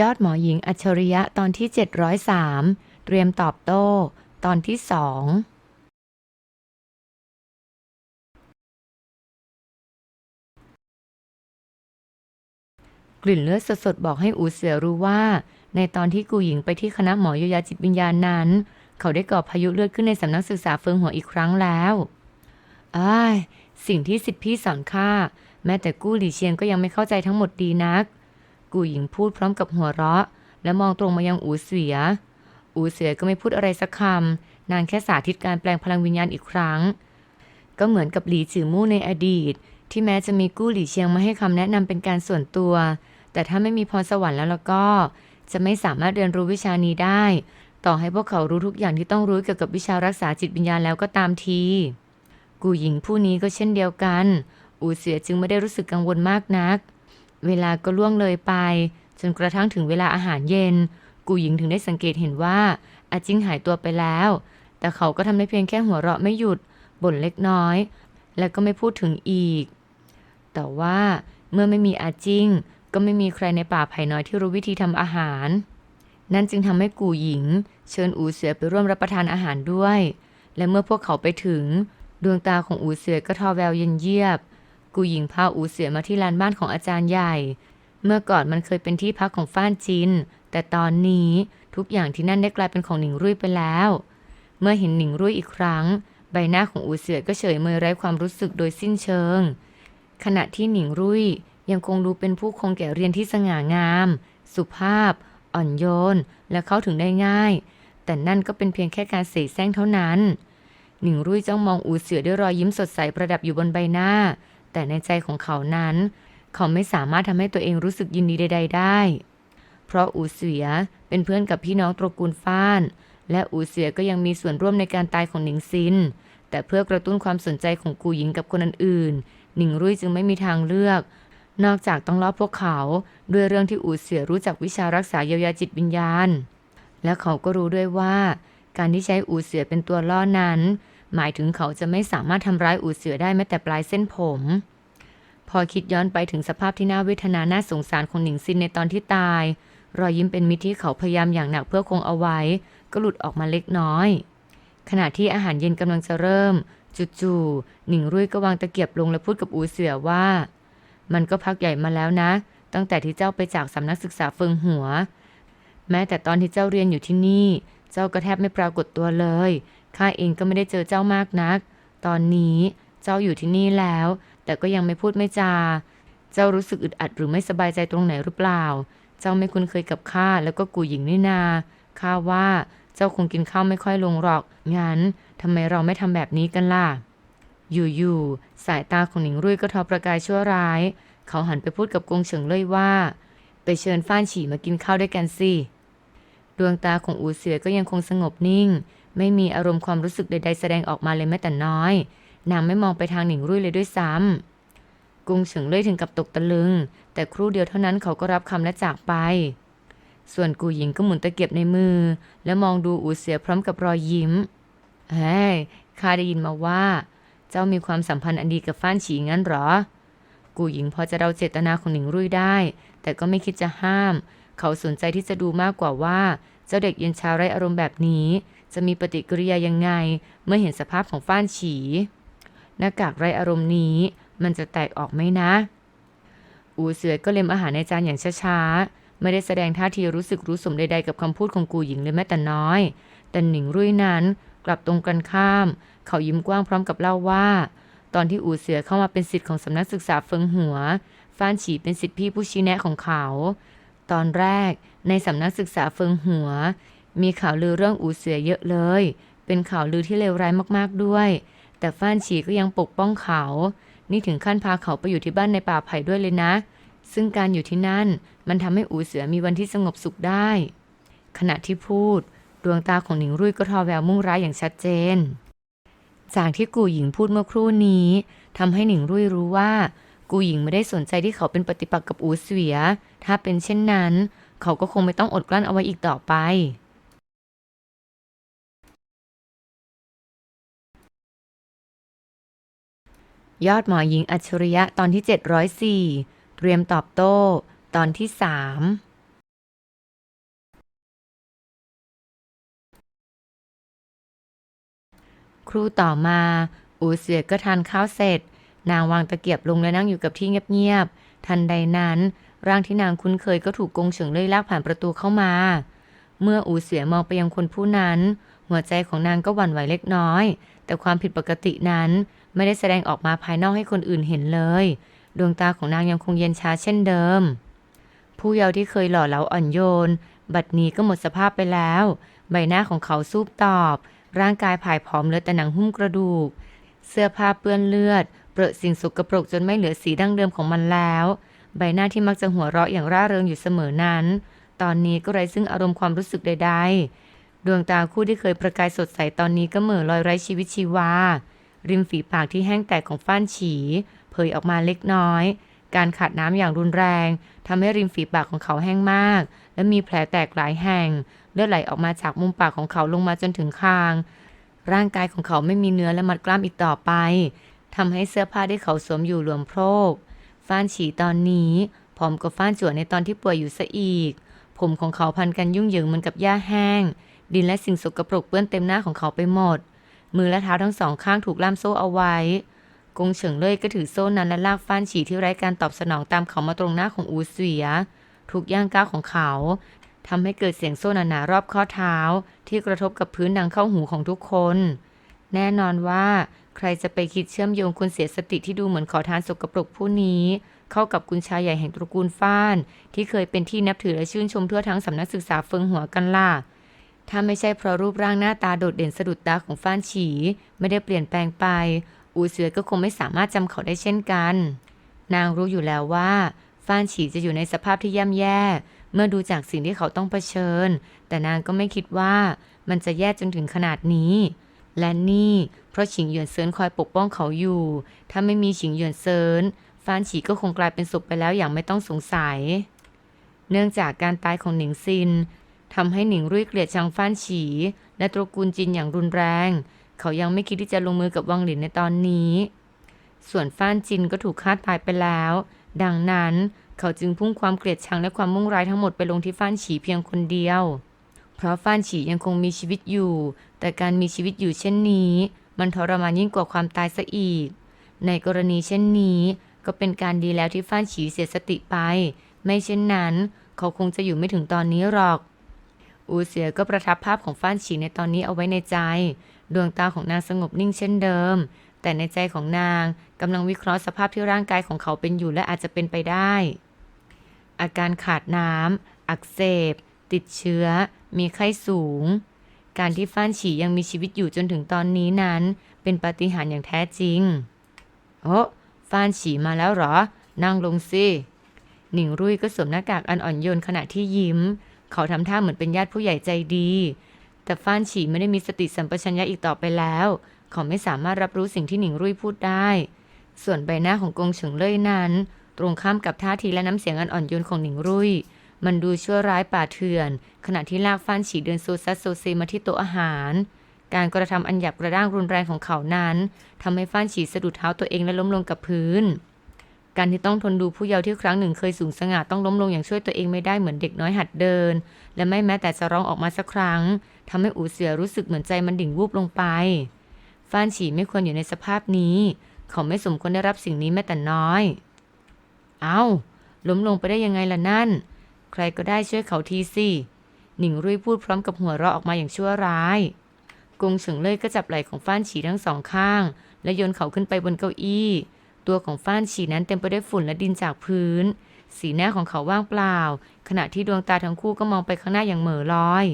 ยอดหมอหญิงอัจฉริยะตอนที่ 703 เตรียมตอบโต้ ตอนที่สองกลิ่นเลือดสดๆ บอกให้อูเสือรู้ว่า ในตอนที่กูหญิงไปที่คณะหมอเยียวยาจิตวิญญาณนั้น เขาได้ก่อพายุเลือดขึ้นในสำนักศึกษาเฟิงหัวอีกครั้งแล้วอ้ายสิ่งที่สิทธิพี่สอนข้าแม้แต่กู้หลี่เชียงก็ยังไม่เข้าใจทั้งหมดดีนัก กูหญิงพูดพร้อมกับหัวเราะ และมองตรงมายังอูเสืออูเสือก็ไม่พูดอะไรสักคำ นางแค่สาธิตการแปลงพลังวิญญาณอีกครั้ง ก็เหมือนกับหลีจือมู่ในอดีต ที่แม้จะมีกู้หลี่เชียงมาให้คำแนะนำเป็นการส่วนตัว แต่ถ้าไม่มีพรสวรรค์แล้วแล้วก็ จะไม่สามารถเรียนรู้วิชานี้ได้ ต่อให้พวกเขารู้ทุกอย่างที่ต้องรู้เกี่ยวกับวิชารักษาจิตวิญญาณแล้วก็ตามทีกูหญิงผู้นี้ก็เช่นเดียวกัน อูเสือจึงไม่ได้รู้สึกกังวลมากนัก เวลาก็ล่วงเลยไป จนกระทั่งถึงเวลาอาหารเย็น กูหญิงถึงได้สังเกตเห็นว่าอาจิงหายตัวไปแล้ว แต่เขาก็ทำได้เพียงแค่หัวเราะไม่หยุดบ่นเล็กน้อย และก็ไม่พูดถึงอีก แต่ว่าเมื่อไม่มีอาจิงก็ไม่มีใครในป่าไผ่น้อยที่รู้วิธีทำอาหาร นั่นจึงทำให้กูหญิง เชิญอูเสือไปร่วมรับประทานอาหารด้วย และเมื่อพวกเขาไปถึง ดวงตาของอูเสือก็ทอแววเย็นเยียบ กูหญิงพาอูเสือมาที่ลานบ้านของอาจารย์ใหญ่ เมื่อก่อนมันเคยเป็นที่พักของฟ้านจิน แต่ตอนนี้ทุกอย่างที่นั่นได้กลายเป็นของหนิงรุ่ยไปแล้ว เมื่อเห็นหนิงรุ่ยอีกครั้ง ใบหน้าของอูเสือก็เฉยเมยไร้ความรู้สึกโดยสิ้นเชิง ขณะที่หนิงรุ่ยยังคงดูเป็นผู้คงแก่เรียนที่สง่างาม สุภาพ อ่อนโยน และเข้าถึงได้ง่าย แต่นั่นก็เป็นเพียงแค่การเสแสร้งเท่านั้น หนิงรุ่ยจ้องมองอูเสือด้วยรอยยิ้มสดใสประดับอยู่บนใบหน้า แต่ในใจของเขานั้น เขาไม่สามารถทำให้ตัวเองรู้สึกยินดีใด ๆ ได้ เพราะอูเสือเป็นเพื่อนกับพี่น้องตระกูลฟ้าน และอูเสือก็ยังมีส่วนร่วมในการตายของหนิงซิน แต่เพื่อกระตุ้นความสนใจของกูหญิงกับคนอื่นๆหนิงรุ่ยจึงไม่มีทางเลือก นอกจากต้องล่อพวกเขา ด้วยเรื่องที่อูเสือรู้จักวิชารักษาเยียวยาจิตวิญญาณ และเขาก็รู้ด้วยว่า การที่ใช้อูเสือเป็นตัวล่อนั้น หมายถึงเขาจะไม่สามารถทำร้ายอูเสือได้แม้แต่ปลายเส้นผม พอคิดย้อนไปถึงสภาพที่น่าเวทนาน่าสงสารของหนิงซินในตอนที่ตาย รอยยิ้มเป็นมิตรที่เขาพยายามอย่างหนักเพื่อคงเอาไว้ ก็หลุดออกมาเล็กน้อย ขณะที่อาหารเย็นกำลังจะเริ่ม จู่ๆหนิงรุ่ยก็วางตะเกียบลงและพูดกับอูเสือว่า มันก็พักใหญ่มาแล้วนะ ตั้งแต่ที่เจ้าไปจากสำนักศึกษาเฟิงหัว แม้แต่ตอนที่เจ้าเรียนอยู่ที่นี่ เจ้าก็แทบไม่ปรากฏตัวเลย ข้าเองก็ไม่ได้เจอเจ้ามากนัก ตอนนี้เจ้าอยู่ที่นี่แล้ว แต่ก็ยังไม่พูดไม่จา เจ้ารู้สึกอึดอัดหรือไม่สบายใจตรงไหนหรือเปล่า เจ้าไม่คุ้นเคยกับข้าแล้วก็กูหญิงนี่นา ข้าว่าเจ้าคงกินข้าวไม่ค่อยลงหรอก งั้นทำไมเราไม่ทำแบบนี้กันล่ะ อยู่ๆ สายตาของหนิงรุ่ยก็ทอประกายชั่วร้าย เขาหันไปพูดกับกงเฉิงเลยว่า ไปเชิญฟ้านฉี่มากินข้าวด้วยกันสิ ดวงตาของอูเสือก็ยังคงสงบนิ่ง ไม่มีอารมณ์ความรู้สึกใดๆแสดงออกมาเลยแม้แต่น้อย นางไม่มองไปทางหนิงรุ่ยเลยด้วยซ้ำกุงเฉิงเล่ยถึงกับตกตะลึง แต่ครู่เดียวเท่านั้นเขาก็รับคำและจากไป ส่วนกูหญิงก็หมุนตะเกียบในมือ และมองดูอูเสือพร้อมกับรอยยิ้มเฮ้ยข้าได้ยินมาว่า เจ้ามีความสัมพันธ์อันดีกับฟ้านฉีงั้นหรอ กูหญิงพอจะเดาเจตนาของหนิงรุ่ยได้ แต่ก็ไม่คิดจะห้าม เขาสนใจที่จะดูมากกว่าว่า เจ้าเด็กเย็นชาไรอารมณ์แบบนี้ จะมีปฏิกิริยายังไง เมื่อเห็นสภาพของฟ้านฉี หน้ากากไรอารมณ์นี้ มันจะแตกออกไหมนะ อูเสือก็เล็มอาหารในจานอย่างช้าๆ ไม่ได้แสดงท่าทีรู้สึกรู้สมใดๆกับคำพูดของกูหญิงเลยแม้แต่น้อย แต่หนิงรุ่ยนั้นกลับตรงกันข้าม เขายิ้มกว้างพร้อมกับเล่าว่า ตอนที่อูเสือเข้ามาเป็นสิทธิ์ของสำนักศึกษาเฟิงหัว ฟ้านฉีเป็นสิทธิพี่ผู้ชี้แนะของเขา ตอนแรกในสำนักศึกษาเฟิงหัว มีข่าวลือเรื่องอูเสือเยอะเลย เป็นข่าวลือที่เลวร้ายมากๆด้วย แต่ฟ้านฉีก็ยังปกป้องเขา นี่ถึงขั้นพาเขาไปอยู่ที่บ้านในป่าไผ่ด้วยเลยนะ ซึ่งการอยู่ที่นั่น มันทำให้อูเสือมีวันที่สงบสุขได้ ขณะที่พูด ดวงตาของหนิงรุ่ยก็ทอแววมุ่งร้ายอย่างชัดเจน จากที่กูหญิงพูดเมื่อครู่นี้ทำให้หนิงรุ่ยรู้ว่า กูหญิงไม่ได้สนใจที่เขาเป็นปฏิปักษ์กับอูเสือถ้าเป็นเช่นนั้น เขาก็คงไม่ต้องอดกลั้นเอาไว้อีกต่อไป ยอดหมอหญิงอัจฉริยะตอนที่ 704 เตรียมตอบโต้ ตอนที่3ครูต่อมา อูเสือก็ทานข้าวเสร็จ นางวางตะเกียบลงและนั่งอยู่กับที่เงียบๆ ทันใดนั้น ร่างที่นางคุ้นเคยก็ถูกกงเฉิงเลื่อยลากผ่านประตูเข้ามา เมื่ออูเสือมองไปยังคนผู้นั้น หัวใจของนางก็หวั่นไหวเล็กน้อย แต่ความผิดปกตินั้น ไม่ได้แสดงออกมาภายนอกให้คนอื่นเห็นเลย ดวงตาของนางยังคงเย็นชาเช่นเดิม ผู้เยาว์ที่เคยหล่อเหลาอ่อนโยน บัดนี้ก็หมดสภาพไปแล้ว ใบหน้าของเขาซูบตอบ ร่างกายผายผอมเหลือแต่หนังหุ้มกระดูก เสื้อผ้าเปื้อนเลือด เปรอะสิ่งสกปรกจนไม่เหลือสีดั้งเดิมของมันแล้ว ใบหน้าที่มักจะหัวเราะอย่างร่าเริงอยู่เสมอนั้น ตอนนี้ก็ไร้ซึ่งอารมณ์ความรู้สึกใด ๆ ดวงตาคู่ที่เคยประกายสดใสตอนนี้ก็เหม่อลอยไร้ชีวิตชีวา ริมฝีปากที่แห้งแตกของฟ้านฉี เผยออกมาเล็กน้อย การขาดน้ำอย่างรุนแรงทำให้ริมฝีปากของเขาแห้งมาก และมีแผลแตกหลายแห่ง เลือดไหลออกมาจากมุมปากของเขาลงมาจนถึงคาง ร่างกายของเขาไม่มีเนื้อและมัดกล้ามอีกต่อไปทำให้เสื้อผ้าที่เขาสวมอยู่หลวมโพรกฟ้านฉีตอนนี้ผอมกว่าฟ้านจั่วในตอนที่ป่วยอยู่ซะอีก ผมของเขาพันกันยุ่งเหยิงเหมือนกับหญ้าแห้ง ดินและสิ่งสกปรกเปื้อนเต็มหน้าของเขาไปหมด มือและเท้าทั้งสองข้างถูกล่ามโซ่เอาไว้ กงเฉิงเล่ยก็ถือโซ่นั้นและลากฟ้านฉีที่ไร้การตอบสนองตามเขามาตรงหน้าของอูเสีย ทุกย่างก้าวของเขาทำให้เกิดเสียงโซ่หนาๆรอบข้อเท้า ที่กระทบกับพื้นดังเข้าหูของทุกคน แน่นอนว่าใครจะไปคิดเชื่อมโยงคนเสียสติที่ดูเหมือนขอทานสกปรกผู้นี้ เข้ากับกุญชายใหญ่แห่งตระกูลฟ้าน ที่เคยเป็นที่นับถือและชื่นชมทั่วทั้งสำนักศึกษาเฟิงหัวกันล่ะ ถ้าไม่ใช่เพราะรูปร่างหน้าตาโดดเด่นสะดุดตาของฟ้านฉี ไม่ได้เปลี่ยนแปลงไป อูเสือก็คงไม่สามารถจำเขาได้เช่นกัน นางรู้อยู่แล้วว่า ฟ้านฉีจะอยู่ในสภาพที่ย่ำแย่ เมื่อดูจากสิ่งที่เขาต้องเผชิญ แต่นางก็ไม่คิดว่ามันจะแย่จนถึงขนาดนี้ และนี่เพราะฉิงเหยียนเซินคอยปกป้องเขาอยู่ ถ้าไม่มีฉิงเหยียนเซินฟ้านฉีก็คงกลายเป็นศพไปแล้วอย่างไม่ต้องสงสัย เนื่องจากการตายของหนิงซิน ทำให้หนิงรุ่ยเกลียดชังฟ้านฉี และตระกูลจินอย่างรุนแรง เขายังไม่คิดที่จะลงมือกับวังหลินในตอนนี้ ส่วนฟ้านจินก็ถูกฆ่าตายไปแล้ว ดังนั้นเขาจึงพุ่งความเกลียดชังและความมุ่งร้ายทั้งหมดไปลงที่ฟ้านฉีเพียงคนเดียว เพราะฟ้านฉียังคงมีชีวิตอยู่ แต่การมีชีวิตอยู่เช่นนี้ มันทรมานยิ่งกว่าความตายซะอีก ในกรณีเช่นนี้ก็เป็นการดีแล้วที่ฟ้านฉีเสียสติไป ไม่เช่นนั้น เขาคงจะอยู่ไม่ถึงตอนนี้หรอก อูเสียก็ประทับภาพของฟ้านฉีในตอนนี้เอาไว้ในใจ ดวงตาของนางสงบนิ่งเช่นเดิม แต่ในใจของนางกำลังวิเคราะห์สภาพที่ร่างกายของเขาเป็นอยู่และอาจจะเป็นไปได้ อาการขาดน้ำอักเสบ ติดเชื้อ มีไข้สูง การที่ฟ้านฉียังมีชีวิตอยู่จนถึงตอนนี้นั้น เป็นปาฏิหาริย์อย่างแท้จริงโอ้ฟ้านฉีมาแล้วเหรอ นั่งลงสิหนิงรุ่ยก็สวมหน้ากากอันอ่อนโยนขณะที่ยิ้ม เขาทำท่าเหมือนเป็นญาติผู้ใหญ่ใจดี แต่ฟ้านฉีไม่ได้มีสติสัมปชัญญะอีกต่อไปแล้ว เขาไม่สามารถรับรู้สิ่งที่หนิงรุ่ยพูดได้ ส่วนใบหน้าของกงเฉิงเล่ยนั้น ตรงข้ามกับท่าทีและน้ำเสียงอันอ่อนโยนของหนิงรุ่ย มันดูชั่วร้ายป่าเถื่อน ขณะที่ลากฟ้านฉีเดินโซซัสโซเซมาที่โต๊ะอาหารการกระทำอันหยาบกระด้างรุนแรงของเขานั้นทำให้ฟ้านฉีสะดุดเท้าตัวเองและล้มลงกับพื้น การที่ต้องทนดูผู้เยาว์ที่ครั้งหนึ่งเคยสูงสง่าต้องล้มลงอย่างช่วยตัวเองไม่ได้เหมือนเด็กน้อยหัดเดิน และไม่แม้แต่จะร้องออกมาสักครั้งทำให้อูเสียรู้สึกเหมือนใจมันดิ่งวูบลงไปฟ้านฉีไม่ควรอยู่ในสภาพนี้ เขาไม่สมควรได้รับสิ่งนี้แม้แต่น้อย เอา้า ล้มลงไปได้ยังไงล่ะนั่น ใครก็ได้ช่วยเขาทีสิหนิงรุ่ยพูดพร้อมกับหัวเราะออกมาอย่างชั่วร้ายกงเฉิงเล่ยก็จับไหล่ของฟ้านฉีทั้งสองข้าง และโยนเขาขึ้นไปบนเก้าอี้ ตัวของฟ้านฉีนั้นเต็มไปด้วยฝุ่นและดินจากพื้น สีหน้าของเขาว่างเปล่า ขณะที่ดวงตาทั้งคู่ก็มองไปข้างหน้าอย่างเหม่อลอย